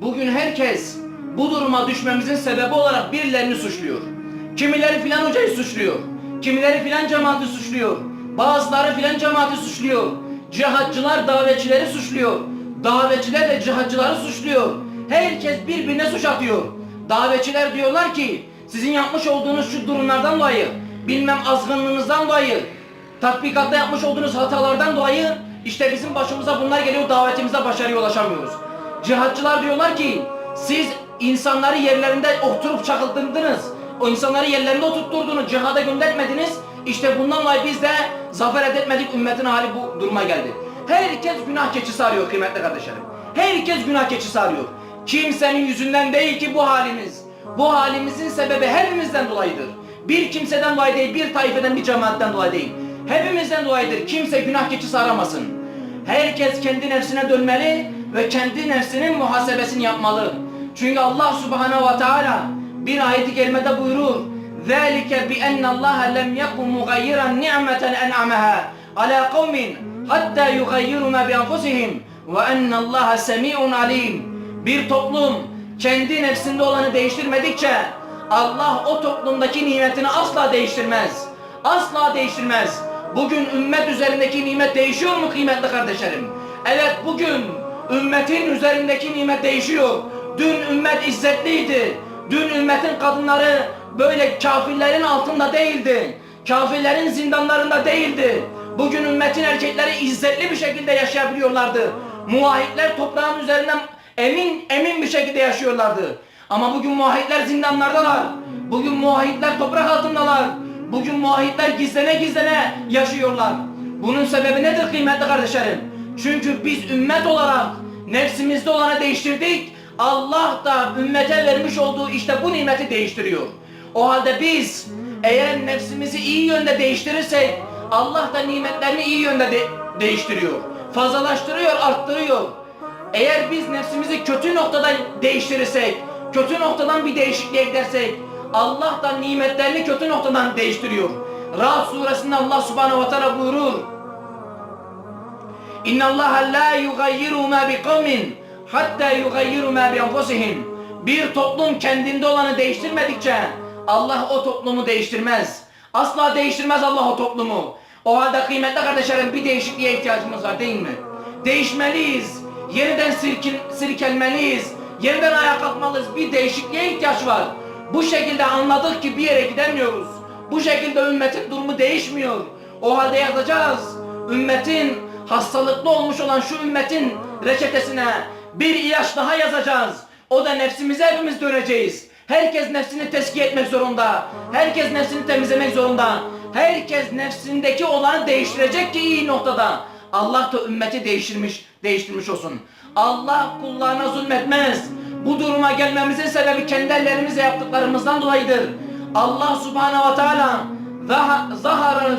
Bugün herkes bu duruma düşmemizin sebebi olarak birilerini suçluyor. Kimileri filan hocayı suçluyor. Kimileri filan cemaati suçluyor. Bazıları filan cemaati suçluyor. Cihatçılar davetçileri suçluyor. Davetçiler de cihatçıları suçluyor. Herkes birbirine suç atıyor. Davetçiler diyorlar ki sizin yapmış olduğunuz şu durumlardan dolayı, bilmem azgınlığınızdan dolayı, tatbikatta yapmış olduğunuz hatalardan dolayı işte bizim başımıza bunlar geliyor davetimize başarıya ulaşamıyoruz. Cihatçılar diyorlar ki siz insanları yerlerinde oturup çakıldırdınız. O insanları yerlerinde oturtturdunuz, cihada göndermediniz. İşte bundan dolayı biz de zafer elde etmedik, ümmetin hali bu duruma geldi. Herkes günah keçisi arıyor kıymetli kardeşlerim. Herkes günah keçisi arıyor. Kimsenin yüzünden değil ki bu halimiz. Bu halimizin sebebi hepimizden dolayıdır. Bir kimseden dolayı değil, bir taifeden, bir cemaatten dolayı değil. Hepimizden dolayıdır. Kimse günah keçisi aramasın. Herkes kendi nefsine dönmeli ve kendi nefsinin muhasebesini yapmalı. Çünkü Allah Subhanahu ve Teala bir ayeti kerimede buyurur. ذَٰلِكَ بِأَنَّ اللّٰهَ لَمْ يَكُنْ مُغَيِّرًا نِعْمَةً أَنْعَمَهَا عَلَى قَوْمٍ حَتَّى يُغَيِّرُوا مَا بِأَنْفُسِهِمْ وَأَنَّ اللّٰهَ سَمِيعٌ عَلِيمٌ Bir toplum kendi nefsinde olanı değiştirmedikçe Allah o toplumdaki nimetini asla değiştirmez. Asla değiştirmez. Bugün ümmet üzerindeki nimet değişiyor mu kıymetli kardeşlerim? Evet bugün ümmetin üzerindeki nimet değişiyor. Dün ümmet izzetliydi. Dün ümmetin kadınları böyle kafirlerin altında değildi. Kafirlerin zindanlarında değildi. Bugün ümmetin erkekleri izzetli bir şekilde yaşayabiliyorlardı. Muvahhidler toprağın üzerinden emin emin bir şekilde yaşıyorlardı. Ama bugün muvahhidler zindanlardalar. Bugün muvahhidler toprak altındalar. Bugün muvahhidler gizlene gizlene yaşıyorlar. Bunun sebebi nedir kıymetli kardeşlerim? Çünkü biz ümmet olarak nefsimizde olanı değiştirdik. Allah da ümmete vermiş olduğu işte bu nimeti değiştiriyor. O halde biz eğer nefsimizi iyi yönde değiştirirsek Allah da nimetlerini iyi yönde de- değiştiriyor. Fazlalaştırıyor, arttırıyor. Eğer biz nefsimizi kötü noktadan değiştirirsek, kötü noktadan bir değişikliğe gidersek Allah da nimetlerini kötü noktadan değiştiriyor. Ra'd suresinde Allah subhanehu ve teala buyurur. İnna Allah la yugayyiru ma bi hatta yugayyiru ma bi. Bir toplum kendinde olanı değiştirmedikçe Allah o toplumu değiştirmez. Asla değiştirmez Allah o toplumu. O halde kıymetli kardeşlerim bir değişikliğe ihtiyacımız var değil mi? Değişmeliyiz. Yeniden sirkin, sirkelmeliyiz. Yeniden ayağa kalkmalıyız. Bir değişikliğe ihtiyaç var. Bu şekilde anladık ki bir yere gidemiyoruz. Bu şekilde ümmetin durumu değişmiyor. O halde yazacağız. Ümmetin hastalıklı olmuş olan şu ümmetin reçetesine bir ilaç daha yazacağız. O da nefsimize hepimiz döneceğiz. Herkes nefsini teskiye etmek zorunda. Herkes nefsini temizlemek zorunda. Herkes nefsindeki olanı değiştirecek ki iyi noktada. Allah da ümmeti değiştirmiş, değiştirmiş olsun. Allah kullarına zulmetmez. Bu duruma gelmemizin sebebi kendi ellerimizle yaptıklarımızdan dolayıdır. Allah subhanahu ve teala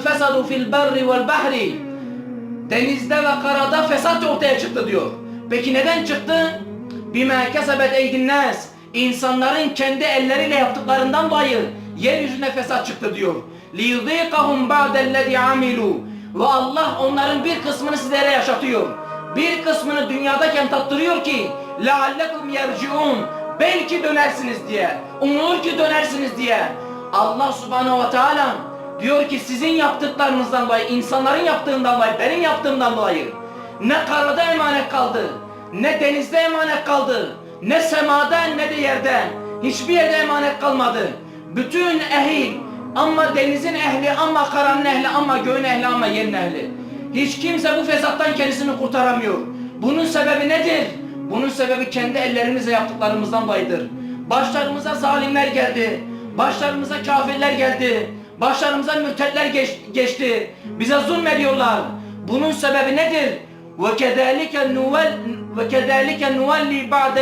fesadu fil berri vel bahri denizde ve karada fesat ortaya çıktı diyor. Peki neden çıktı? Bime kesebet eydin nas. İnsanların kendi elleriyle yaptıklarından dolayı yeryüzüne fesat çıktı diyor. لِيُذِيقَهُمْ بَعْدَ الَّذِي عَمِلُوا Ve Allah onların bir kısmını sizlere yaşatıyor. Bir kısmını dünyadayken tattırıyor ki لَعَلَّكُمْ يَرْجِعُونَ Belki dönersiniz diye. Umulur ki dönersiniz diye. Allah subhanehu ve teala diyor ki sizin yaptıklarınızdan dolayı, insanların yaptığından dolayı, benim yaptığımdan dolayı ne karada emanet kaldı, ne denizde emanet kaldı, ne semada ne de yerde. Hiçbir yerde emanet kalmadı. Bütün ehil, ama denizin ehli, ama karanın ehli, ama göğün ehli, ama yerin ehli. Hiç kimse bu fesattan kendisini kurtaramıyor. Bunun sebebi nedir? Bunun sebebi kendi ellerimizle yaptıklarımızdan dolayıdır. Başlarımıza zalimler geldi. Başlarımıza kafirler geldi. Başlarımıza mürtetler geç- geçti. Bize zulmediyorlar. Bunun sebebi nedir? وَكَذَٰلِكَ نُوَلِّ وَكَذَٰلِكَ نُوَلِّ بَعْدَ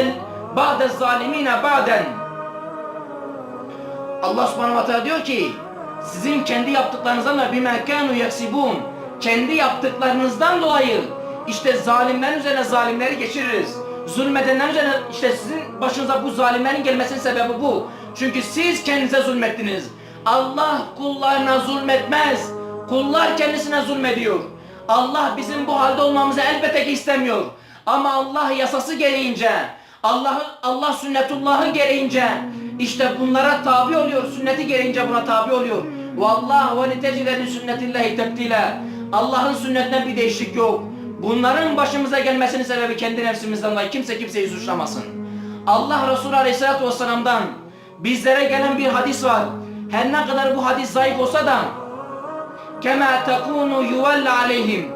بَعْدَ الظَّالِمِينَ بَعْدًا Allah subhanahu wa ta'ala diyor ki sizin kendi yaptıklarınızdan da bime kanu yaksibun kendi yaptıklarınızdan dolayı işte zalimlerin üzerine zalimleri geçiririz. Zulmedenlerin üzerine işte sizin başınıza bu zalimlerin gelmesinin sebebi bu. Çünkü siz kendinize zulmettiniz. Allah kullarına zulmetmez. Kullar kendisine zulmediyor. Allah bizim bu halde olmamızı elbette ki istemiyor. Ama Allah yasası gereğince Allah'ı Allah sünnetullahı gereğince işte bunlara tabi oluyor. Sünneti gereğince buna tabi oluyor. Vallahi ve litecileni sünnetillahi tebdile. Allah'ın sünnetinden bir değişiklik yok. Bunların başımıza gelmesinin sebebi kendi nefsimizden dolayı. Kimse kimseyi suçlamasın. Allah Resulü Aleyhisselatü Vesselam'dan bizlere gelen bir hadis var. Her ne kadar bu hadis zayıf olsa da kema tekunu yuvalla aleyhim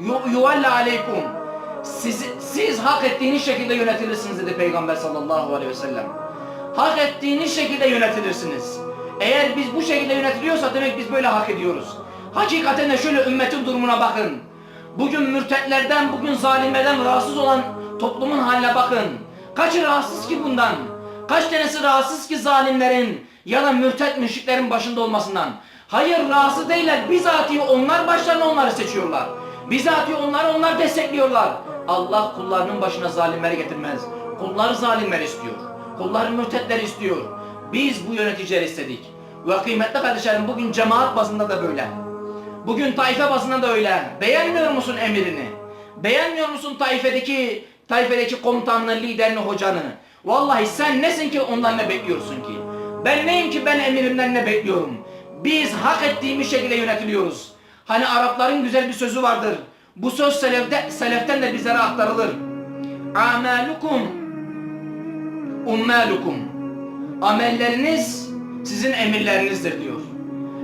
Yu- yuvalla aleykum siz, siz hak ettiğiniz şekilde yönetilirsiniz dedi Peygamber sallallahu aleyhi ve sellem. Hak ettiğiniz şekilde yönetilirsiniz. Eğer biz bu şekilde yönetiliyorsa demek biz böyle hak ediyoruz. Hakikaten de şöyle ümmetin durumuna bakın. Bugün mürtetlerden, bugün zalimlerden rahatsız olan toplumun haline bakın. Kaçı rahatsız ki bundan? Kaç tanesi rahatsız ki zalimlerin ya da mürtet müşriklerin başında olmasından? Hayır rahatsız değiller. Bizatihi onlar başlarına onları seçiyorlar. Bizatihi onları onlar destekliyorlar. Allah kullarının başına zalimleri getirmez. Kulları zalimler istiyor. Kulları mürtetler istiyor. Biz bu yöneticileri istedik. Ve kıymetli kardeşlerim bugün cemaat bazında da böyle. Bugün taife bazında da öyle. Beğenmiyor musun emirini? Beğenmiyor musun taifedeki taifedeki komutanını, liderini, hocanı? Vallahi sen nesin ki ondan ne bekliyorsun ki? Ben neyim ki ben emirimden ne bekliyorum? Biz hak ettiğimiz şekilde yönetiliyoruz. Hani Arapların güzel bir sözü vardır. Bu söz selefte, seleften de bizlere aktarılır. Amalukum ummalukum. Amelleriniz sizin emirlerinizdir diyor.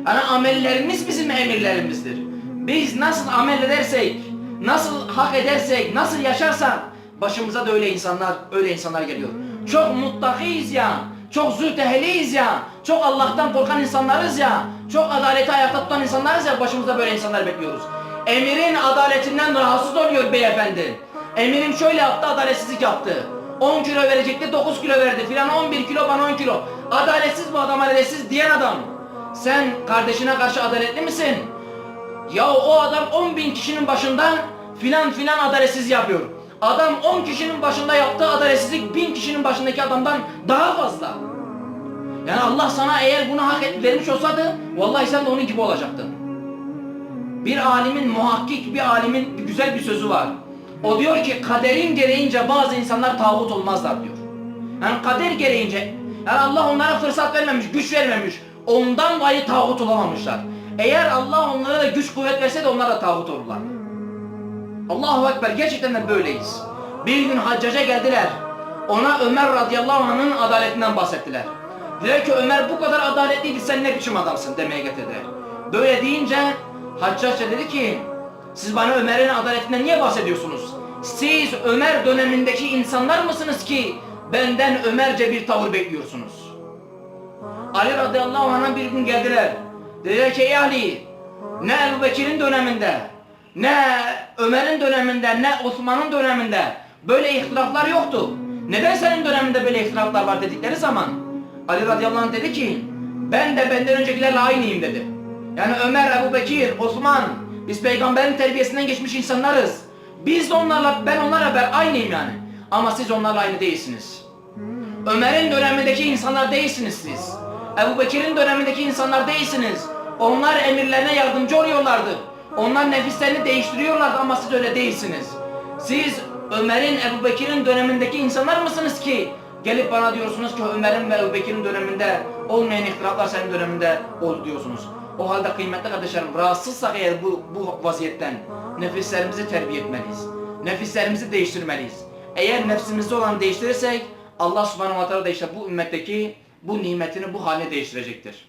Yani amellerimiz bizim emirlerimizdir. Biz nasıl amel edersek, nasıl hak edersek, nasıl yaşarsak başımıza da öyle insanlar, öyle insanlar geliyor. Çok muttakiyiz ya, çok zühtehliyiz ya, çok Allah'tan korkan insanlarız ya, çok adaleti ayakta tutan insanlarız ya başımızda böyle insanlar bekliyoruz. Emirin adaletinden rahatsız oluyor beyefendi. Emirim şöyle yaptı, adaletsizlik yaptı. 10 kilo verecekti, 9 kilo verdi filan 11 kilo bana 10 kilo. Adaletsiz bu adam adaletsiz diyen adam. Sen kardeşine karşı adaletli misin? Ya o adam 10 bin kişinin başında filan filan adaletsiz yapıyor. Adam 10 kişinin başında yaptığı adaletsizlik bin kişinin başındaki adamdan daha fazla. Yani Allah sana eğer bunu hak et, vermiş olsaydı vallahi sen de onun gibi olacaktın. Bir alimin muhakkik bir alimin güzel bir sözü var. O diyor ki kaderin gereğince bazı insanlar tağut olmazlar diyor. Yani kader gereğince yani Allah onlara fırsat vermemiş, güç vermemiş. Ondan dolayı tağut olamamışlar. Eğer Allah onlara da güç kuvvet verse de onlar da tağut olurlar. Allahu Ekber gerçekten de böyleyiz. Bir gün haccaca geldiler. Ona Ömer radıyallahu anh'ın adaletinden bahsettiler. Dediler ki Ömer bu kadar adaletliydi sen ne biçim adamsın demeye getirdiler. Böyle deyince Haccac dedi ki siz bana Ömer'in adaletinden niye bahsediyorsunuz? Siz Ömer dönemindeki insanlar mısınız ki benden Ömerce bir tavır bekliyorsunuz? Ali radıyallahu anh'a bir gün geldiler. Dediler ki ey Ali ne Ebu Bekir'in döneminde ne Ömer'in döneminde ne Osman'ın döneminde böyle ihtilaflar yoktu. Neden senin döneminde böyle ihtilaflar var dedikleri zaman Ali radıyallahu anh dedi ki ben de benden öncekilerle aynıyım dedi. Yani Ömer, Ebu Bekir, Osman biz peygamberin terbiyesinden geçmiş insanlarız. Biz onlarla ben onlarla ben aynıyım yani. Ama siz onlarla aynı değilsiniz. Ömer'in dönemindeki insanlar değilsiniz siz. Ebu Bekir'in dönemindeki insanlar değilsiniz. Onlar emirlerine yardımcı oluyorlardı. Onlar nefislerini değiştiriyorlardı ama siz öyle değilsiniz. Siz Ömer'in, Ebu Bekir'in dönemindeki insanlar mısınız ki? Gelip bana diyorsunuz ki Ömer'in ve Ebu Bekir'in döneminde olmayan ihtilaflar senin döneminde oldu diyorsunuz. O halde kıymetli kardeşlerim rahatsızsak eğer bu, bu vaziyetten nefislerimizi terbiye etmeliyiz. Nefislerimizi değiştirmeliyiz. Eğer nefsimizde olan değiştirirsek Allah subhanahu wa ta'ala da işte bu ümmetteki bu nimetini bu haline değiştirecektir.